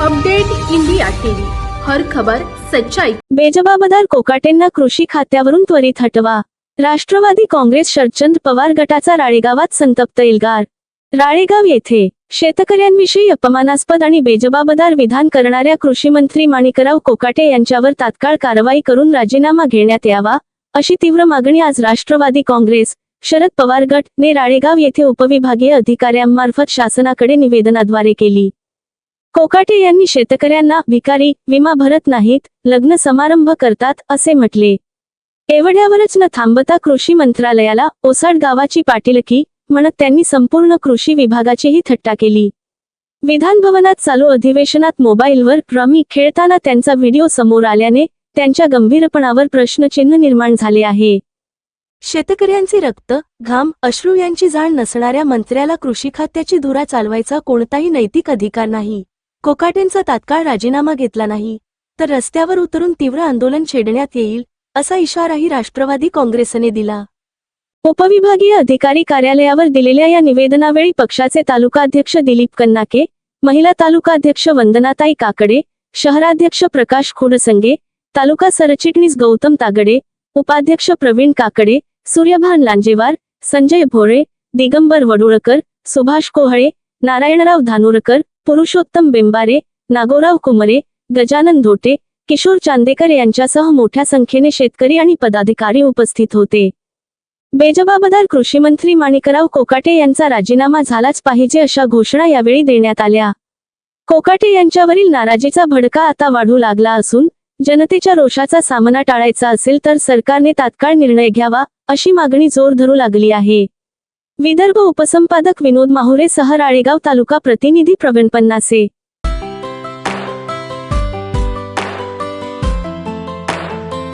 Update India TV. हर खबर सच्चाई. बेजबाबदार कोकाटेंना कृषी खात्यावरून त्वरित हटवा. राष्ट्रवादी काँग्रेस शरचंद पवार गटाचा राळेगावात संतप्त इलगार राळेगाव येथे शेतकऱ्यांविषयी अपमानास्पद आणि बेजबाबदार विधान करणाऱ्या कृषी मंत्री माणिकराव कोकाटे यांच्यावर तात्काळ कारवाई करून राजीनामा घेण्यात यावा अशी तीव्र मागणी आज राष्ट्रवादी काँग्रेस शरद पवार गट ने राळेगाव येथे उपविभागीय अधिकाऱ्यांमार्फत शासनाकडे निवेदनाद्वारे केली. कोकाटे यांनी शेतकऱ्यांना भिकारी विमा भरत नाहीत लग्न समारंभ करतात असे म्हटले. एवढ्यावरच न थांबता कृषी मंत्रालयाला ओसाड गावाची पाटीलकी म्हणत त्यांनी संपूर्ण कृषी विभागाचीही थट्टा केली. विधानभवनात चालू अधिवेशनात मोबाईलवर रमी खेळताना त्यांचा व्हिडिओ समोर आल्याने त्यांच्या गंभीरपणावर प्रश्नचिन्ह निर्माण झाले आहे. शेतकऱ्यांचे रक्त घाम अश्रू यांची जाण नसणाऱ्या मंत्र्याला कृषी खात्याची धुरा चालवायचा कोणताही नैतिक अधिकार नाही. कोकाटेंचा तात्काळ राजीनामा घेतला नाही तर रस्त्यावर उतरून तीव्र आंदोलन छेडण्यात येईल असा इशाराही राष्ट्रवादी काँग्रेसने दिला. उपविभागीय अधिकारी कार्यालयावर दिलेल्या या निवेदनावेळी पक्षाचे तालुकाध्यक्ष दिलीप कन्नाके महिला तालुकाध्यक्ष वंदनाताई काकडे शहराध्यक्ष प्रकाश खोडसंगे तालुका सरचिटणीस गौतम तागडे उपाध्यक्ष प्रवीण काकडे सूर्यभान लांजेवार संजय भोळे दिगंबर वडुळकर सुभाष कोहळे नारायणराव धानुरकर पुरुषोत्तम बेंबारे नागोराव कुमरे गजानन धोटे किशोर चांदेकर यांच्यासह मोठ्या संख्येने शेतकरी आणि पदाधिकारी उपस्थित होते. बेजबाबदार कृषीमंत्री माणिकराव कोकाटे यांचा राजीनामा झालाच पाहिजे अशा घोषणा यावेळी देण्यात आल्या. कोकाटे यांच्यावरील नाराजीचा भडका आता वाढू लागला असून जनतेच्या रोषाचा सामना टाळायचा असेल तर सरकारने तात्काळ निर्णय घ्यावा अशी मागणी जोर धरू लागली आहे. विदर्भ उपसंपादक विनोद माहुरे सह राळेगाव तालुका प्रतिनिधी प्रवीण पन्नासे.